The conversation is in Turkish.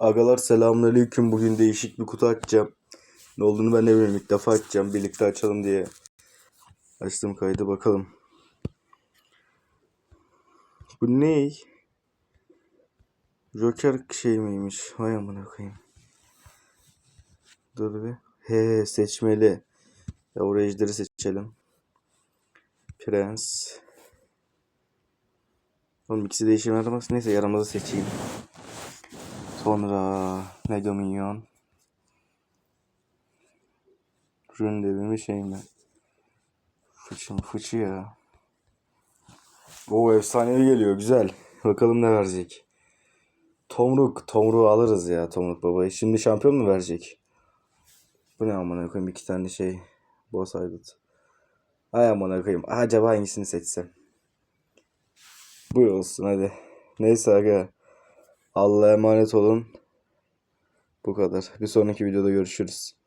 Agalar selamünaleyküm. Bugün değişik bir kutu açacağım. Ne olduğunu ben de bilmiyorum. İlk defa açacağım. Birlikte açalım diye. Açtım kaydı bakalım. Bu ne? Joker şey miymiş? Vay amına koyayım. Dur bir. He seçmeli. Ya oraya ejderi seçelim. Prens. Oğlum ikisi de işime yaramaz. Neyse yaramazı seçeyim. Sonra Mega Minyon. Rün devimi şey mi? Fıçı mı? Fıçı ya. O efsanevi geliyor güzel. Bakalım ne verecek. Tomruk. Tomruk'u alırız ya Tomruk babayı. Şimdi şampiyon mu verecek? Bu ne amına koyayım iki tane şey. Boss Aydut. Ay amına koyayım. Acaba hangisini seçsem? Bu olsun hadi. Neyse aga. Allah'a emanet olun. Bu kadar. Bir sonraki videoda görüşürüz.